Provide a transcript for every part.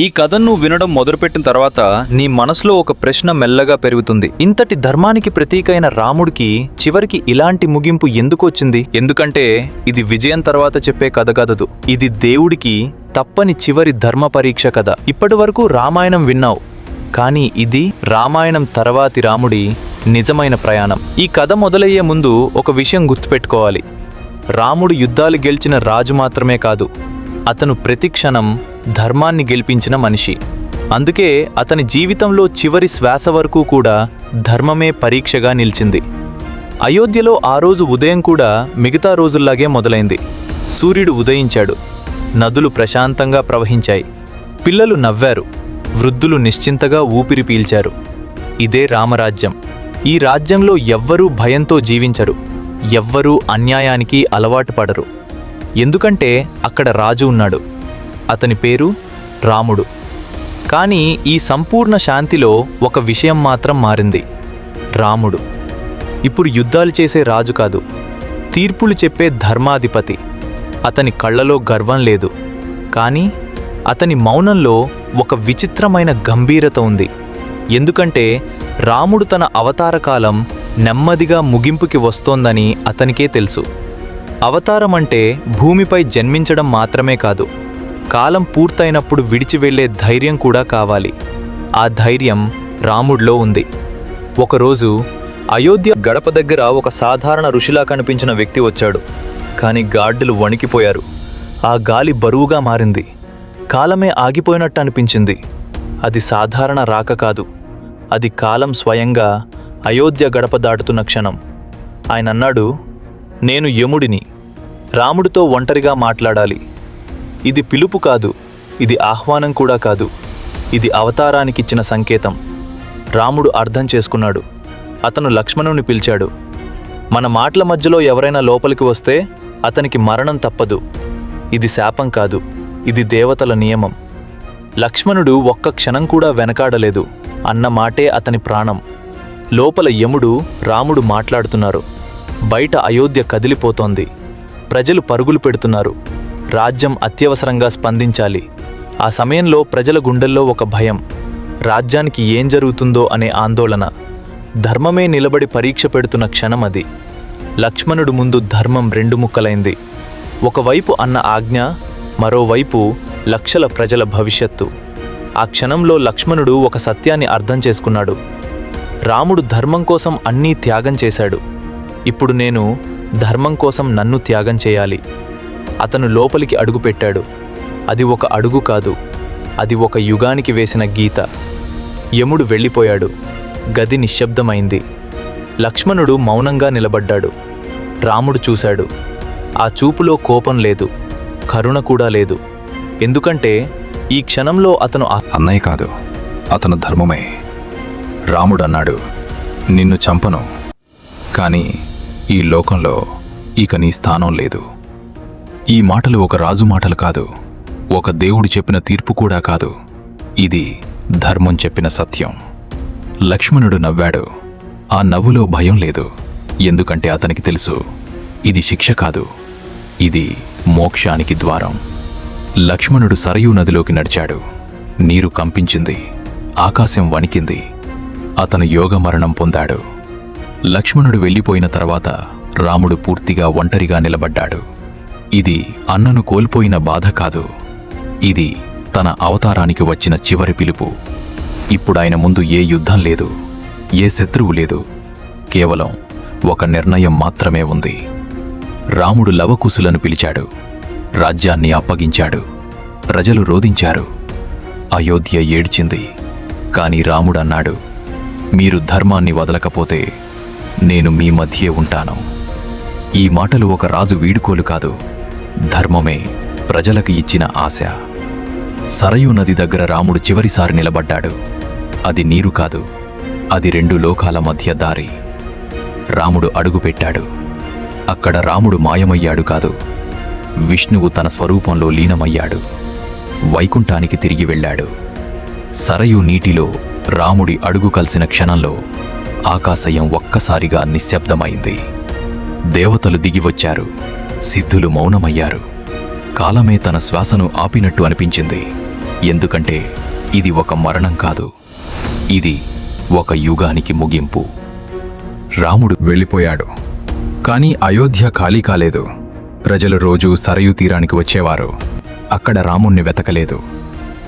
ఈ కథను వినడం మొదలుపెట్టిన తర్వాత నీ మనసులో ఒక ప్రశ్న మెల్లగా పెరుగుతుంది. ఇంతటి ధర్మానికి ప్రతీకైన రాముడికి చివరికి ఇలాంటి ముగింపు ఎందుకు వచ్చింది? ఎందుకంటే ఇది విజయం తర్వాత చెప్పే కథ కదదు. ఇది దేవుడికి తప్పని చివరి ధర్మ పరీక్ష కథ. ఇప్పటి వరకు రామాయణం విన్నావు. కానీ ఇది రామాయణం తర్వాతి రాముడి నిజమైన ప్రయాణం. ఈ కథ మొదలయ్యే ముందు ఒక విషయం గుర్తుపెట్టుకోవాలి. రాముడు యుద్ధాలు గెలిచిన రాజు మాత్రమే కాదు అతను ప్రతి క్షణం ధర్మాన్ని గెలిపించిన మనిషి. అందుకే అతని జీవితంలో చివరి శ్వాస వరకు కూడా ధర్మమే పరీక్షగా నిలిచింది. అయోధ్యలో ఆ రోజు ఉదయం కూడా మిగతా రోజుల్లాగే మొదలైంది. సూర్యుడు ఉదయించాడు. నదులు ప్రశాంతంగా ప్రవహించాయి. పిల్లలు నవ్వారు. వృద్ధులు నిశ్చింతగా ఊపిరి పీల్చారు. ఇదే రామరాజ్యం. ఈ రాజ్యంలో ఎవ్వరూ భయంతో జీవించరు. ఎవ్వరూ అన్యాయానికి అలవాటు పడరు. ఎందుకంటే అక్కడ రాజు ఉన్నాడు. అతని పేరు రాముడు. కానీ ఈ సంపూర్ణ శాంతిలో ఒక విషయం మాత్రం మారింది. రాముడు. ఇప్పుడు యుద్ధాలు చేసే రాజు కాదు. తీర్పులు చెప్పే ధర్మాధిపతి. అతని కళ్ళలో గర్వం లేదు. కానీ అతని మౌనంలో ఒక విచిత్రమైన గంభీరత ఉంది. ఎందుకంటే రాముడు తన అవతారకాలం నెమ్మదిగా ముగింపుకి వస్తోందని అతనికే తెలుసు. అవతారం అంటే భూమిపై జన్మించడం మాత్రమే కాదు. కాలం పూర్తయినప్పుడు విడిచి వెళ్ళే ధైర్యం కూడా కావాలి. ఆ ధైర్యం రాముడిలో ఉంది. ఒకరోజు అయోధ్య గడప దగ్గర ఒక సాధారణ ఋషిలా కనిపించిన వ్యక్తి వచ్చాడు. కానీ గాడ్డులు వణికిపోయారు. ఆ గాలి బరువుగా మారింది. కాలమే ఆగిపోయినట్టు అనిపించింది. అది సాధారణ రాక కాదు. అది కాలం స్వయంగా అయోధ్య గడప దాటుతున్న క్షణం. ఆయన అన్నాడు నేను యముడిని. రాముడితో ఒంటరిగా మాట్లాడాలి. ఇది పిలుపు కాదు ఇది ఆహ్వానం కూడా కాదు. ఇది అవతారానికిచ్చిన సంకేతం. రాముడు అర్థం చేసుకున్నాడు. అతను లక్ష్మణుని పిలిచాడు. మన మాటల మధ్యలో ఎవరైనా లోపలికి వస్తే అతనికి మరణం తప్పదు. ఇది శాపం కాదు ఇది దేవతల నియమం. లక్ష్మణుడు ఒక్క క్షణం కూడా వెనకాడలేదు. అన్న మాటే అతని ప్రాణం. లోపల యముడు రాముడు మాట్లాడుతున్నారు. బయట అయోధ్య కదిలిపోతోంది. ప్రజలు పరుగులు పెడుతున్నారు. రాజ్యం అత్యవసరంగా స్పందించాలి. ఆ సమయంలో ప్రజల గుండెల్లో ఒక భయం రాజ్యానికి ఏం జరుగుతుందో అనే ఆందోళన. ధర్మమే నిలబడి పరీక్ష పెడుతున్న క్షణం అది. లక్ష్మణుడు ముందు ధర్మం రెండు ముక్కలైంది. ఒకవైపు అన్న ఆజ్ఞ మరోవైపు లక్షల ప్రజల భవిష్యత్తు. ఆ క్షణంలో లక్ష్మణుడు ఒక సత్యాన్ని అర్థం చేసుకున్నాడు. రాముడు ధర్మం కోసం అన్నీ త్యాగం చేశాడు. ఇప్పుడు నేను ధర్మం కోసం నన్ను త్యాగం చేయాలి. అతను లోపలికి అడుగుపెట్టాడు అది ఒక అడుగు కాదు అది ఒక యుగానికి వేసిన గీత. యముడు వెళ్ళిపోయాడు. గది నిశ్శబ్దమైంది. లక్ష్మణుడు మౌనంగా నిలబడ్డాడు. రాముడు చూశాడు. ఆ చూపులో కోపం లేదు కరుణ కూడా లేదు. ఎందుకంటే ఈ క్షణంలో అతను అన్నయ్య కాదు అతను ధర్మమే. రాముడన్నాడు నిన్ను చంపను. కానీ ఈ లోకంలో ఇక నీ స్థానం లేదు. ఈ మాటలు ఒక రాజు మాటలు కాదు ఒక దేవుడు చెప్పిన తీర్పు కూడా కాదు. ఇది ధర్మం చెప్పిన సత్యం. లక్ష్మణుడు నవ్వాడు. ఆ నవ్వులో భయం లేదు. ఎందుకంటే అతనికి తెలుసు ఇది శిక్ష కాదు. ఇది మోక్షానికి ద్వారం. లక్ష్మణుడు సరయూ నదిలోకి నడిచాడు. నీరు కంపించింది. ఆకాశం వణికింది. అతను యోగ మరణం పొందాడు. లక్ష్మణుడు వెళ్ళిపోయిన తర్వాత రాముడు పూర్తిగా ఒంటరిగా నిలబడ్డాడు. ఇది అన్నను కోల్పోయిన బాధ కాదు. ఇది తన అవతారానికి వచ్చిన చివరి పిలుపు. ఇప్పుడాయన ముందు ఏ యుద్ధం లేదు ఏ శత్రువు లేదు. కేవలం ఒక నిర్ణయం మాత్రమే ఉంది. రాముడు లవకుశులను పిలిచాడు రాజ్యాన్ని అప్పగించాడు ప్రజలు రోధించారు. అయోధ్య ఏడ్చింది కాని రాముడన్నాడు మీరు ధర్మాన్ని వదలకపోతే నేను మీ మధ్యే ఉంటాను. ఈ మాటలు ఒక రాజు వీడుకోలు కాదు. ధర్మమే ప్రజలకు ఇచ్చిన ఆశ. సరయు నది దగ్గర రాముడు చివరిసారి నిలబడ్డాడు. అది నీరు కాదు అది రెండు లోకాల మధ్య దారి. రాముడు అడుగుపెట్టాడు అక్కడ రాముడు మాయమయ్యాడు కాదు విష్ణువు తన స్వరూపంలో లీనమయ్యాడు. వైకుంఠానికి తిరిగి వెళ్ళాడు. సరయు నీటిలో రాముడి అడుగు కలిసిన క్షణంలో ఆకాశయం ఒక్కసారిగా నిశ్శబ్దమైంది. దేవతలు దిగివచ్చారు సిద్ధులు మౌనమయ్యారు. కాలమే తన శ్వాసను ఆపినట్టు అనిపించింది. ఎందుకంటే ఇది ఒక మరణం కాదు. ఇది ఒక యుగానికి ముగింపు. రాముడు వెళ్ళిపోయాడు. కానీ అయోధ్య ఖాళీ కాలేదు. ప్రజలు రోజూ సరయు తీరానికి వచ్చేవారు. అక్కడ రాముణ్ణి వెతకలేదు.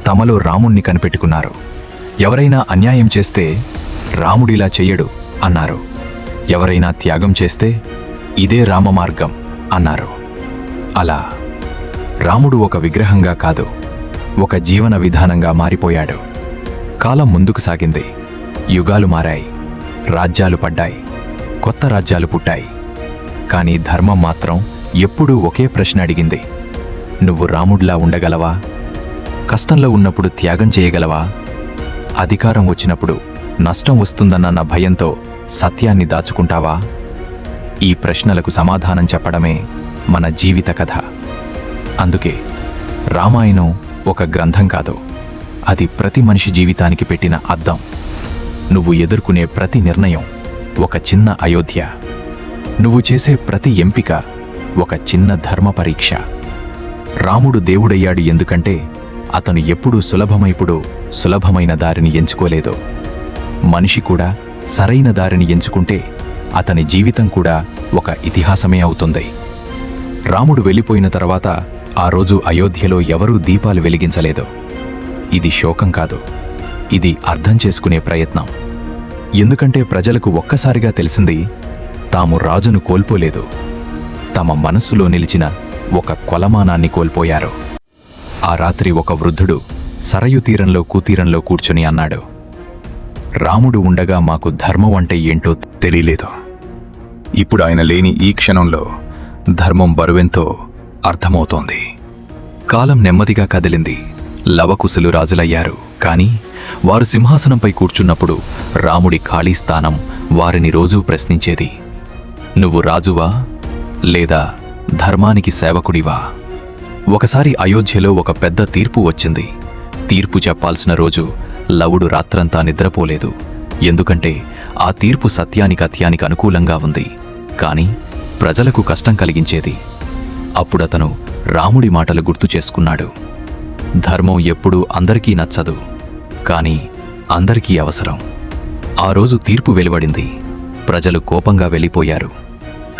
తమలో రాముణ్ణి కనిపెట్టుకున్నారు. ఎవరైనా అన్యాయం చేస్తే రాముడిలా చెయ్యడు అన్నారు. ఎవరైనా త్యాగం చేస్తే ఇదే రామమార్గం. అన్నారు. అలా రాముడు ఒక విగ్రహంగా కాదు ఒక జీవన విధానంగా మారిపోయాడు. కాలం ముందుకు సాగింది. యుగాలు మారాయి. రాజ్యాలు పడ్డాయి. కొత్త రాజ్యాలు పుట్టాయి. కానీ ధర్మం మాత్రం ఎప్పుడూ ఒకే ప్రశ్న అడిగింది. నువ్వు రాముడిలా ఉండగలవా? కష్టంలో ఉన్నప్పుడు త్యాగం చేయగలవా? అధికారం వచ్చినప్పుడు నష్టం వస్తుందన్న భయంతో సత్యాన్ని దాచుకుంటావా? ఈ ప్రశ్నలకు సమాధానం చెప్పడమే మన జీవిత కథ. అందుకే రామాయణం ఒక గ్రంథం కాదు. అది ప్రతి మనిషి జీవితానికి పెట్టిన అద్దం. నువ్వు ఎదుర్కొనే ప్రతి నిర్ణయం ఒక చిన్న అయోధ్య. నువ్వు చేసే ప్రతి ఎంపిక ఒక చిన్న ధర్మ పరీక్ష. రాముడు దేవుడయ్యాడు ఎందుకంటే అతను ఎప్పుడూ సులభమైపుడు సులభమైన దారిని ఎంచుకోలేదు. మనిషి కూడా సరైన దారిని ఎంచుకుంటే అతని జీవితం కూడా ఒక ఇతిహాసమే అవుతుంది. రాముడు వెళ్ళిపోయిన తర్వాత ఆ రోజు అయోధ్యలో ఎవరూ దీపాలు వెలిగించలేదు. ఇది శోకం కాదు. ఇది అర్థం చేసుకునే ప్రయత్నం. ఎందుకంటే ప్రజలకు ఒక్కసారిగా తెలిసింది తాము రాజును కోల్పోలేదు. తమ మనస్సులో నిలిచిన ఒక కొలమానాన్ని కోల్పోయారు. ఆ రాత్రి ఒక వృద్ధుడు సరయు తీరంలో కూతీరంలో కూర్చుని అన్నాడు రాముడు ఉండగా మాకు ధర్మం అంటే ఏంటో తెలియలేదు ఇప్పుడు ఆయన లేని ఈ క్షణంలో ధర్మం బరువెంతో అర్థమవుతోంది. కాలం నెమ్మదిగా కదిలింది. లవకుశులు రాజులయ్యారు. కాని వారు సింహాసనంపై కూర్చున్నప్పుడు రాముడి ఖాళీ స్థానం వారిని రోజూ ప్రశ్నించేది. నువ్వు రాజువా? లేదా ధర్మానికి సేవకుడివా? ఒకసారి అయోధ్యలో ఒక పెద్ద తీర్పు వచ్చింది. తీర్పు చెప్పాల్సిన రోజు లవుడు రాత్రంతా నిద్రపోలేదు. ఎందుకంటే ఆ తీర్పు సత్యానికి అత్యానికి అనుకూలంగా ఉంది. కాని ప్రజలకు కష్టం కలిగించేది. అప్పుడతను రాముడి మాటలు గుర్తు చేసుకున్నాడు. ధర్మం ఎప్పుడూ అందరికీ నచ్చదు. కాని అందరికీ అవసరం. ఆ రోజు తీర్పు వెలువడింది. ప్రజలు కోపంగా వెళ్ళిపోయారు.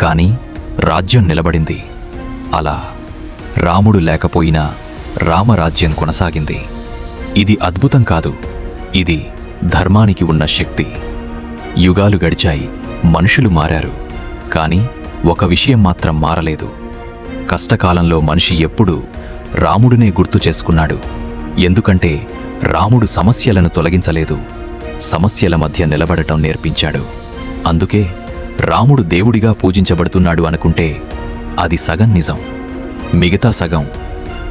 కాని రాజ్యం నిలబడింది. అలా రాముడు లేకపోయినా రామరాజ్యం కొనసాగింది. ఇది అద్భుతం కాదు. ఇది ధర్మానికి ఉన్న శక్తి. యుగాలు గడిచాయి మనుషులు మారారు. కాని ఒక విషయం మాత్రం మారలేదు. కష్టకాలంలో మనిషి ఎప్పుడూ రాముడినే గుర్తు చేసుకున్నాడు. ఎందుకంటే రాముడు సమస్యలను తొలగించలేదు. సమస్యల మధ్య నిలబడటం నేర్పించాడు. అందుకే రాముడు దేవుడిగా పూజించబడుతున్నాడు అనుకుంటే అది సగం నిజం. మిగతా సగం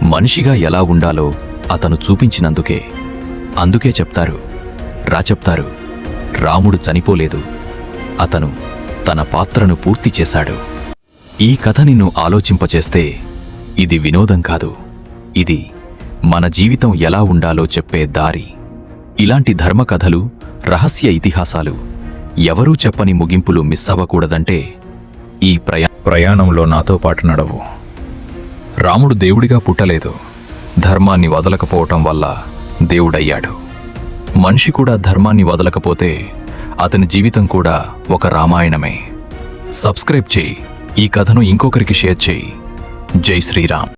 మనిషిగా ఎలా ఉండాలో అతను చూపించినందుకే. అందుకే చెప్తారు రా చెప్తారు రాముడు చనిపోలేదు. అతను తన పాత్రను పూర్తి చేశాడు. ఈ కథ నిన్ను ఆలోచింపచేస్తే ఇది వినోదం కాదు. ఇది మన జీవితం ఎలా ఉండాలో చెప్పే దారి. ఇలాంటి ధర్మకథలు రహస్య ఇతిహాసాలు ఎవరూ చెప్పని ముగింపులు మిస్ అవ్వకూడదంటే ఈ ప్రయా ప్రయాణంలో నాతో పాటు నడవు. రాముడు దేవుడిగా పుట్టలేదు. ధర్మాన్ని వదలకపోవటం వల్ల దేవుడయ్యాడు. మనిషి కూడా ధర్మాన్ని వదలకపోతే అతని జీవితం కూడా ఒక రామాయణమే. సబ్స్క్రైబ్ చేయి. ఈ కథను ఇంకొకరికి షేర్ చేయి. జై శ్రీరామ్.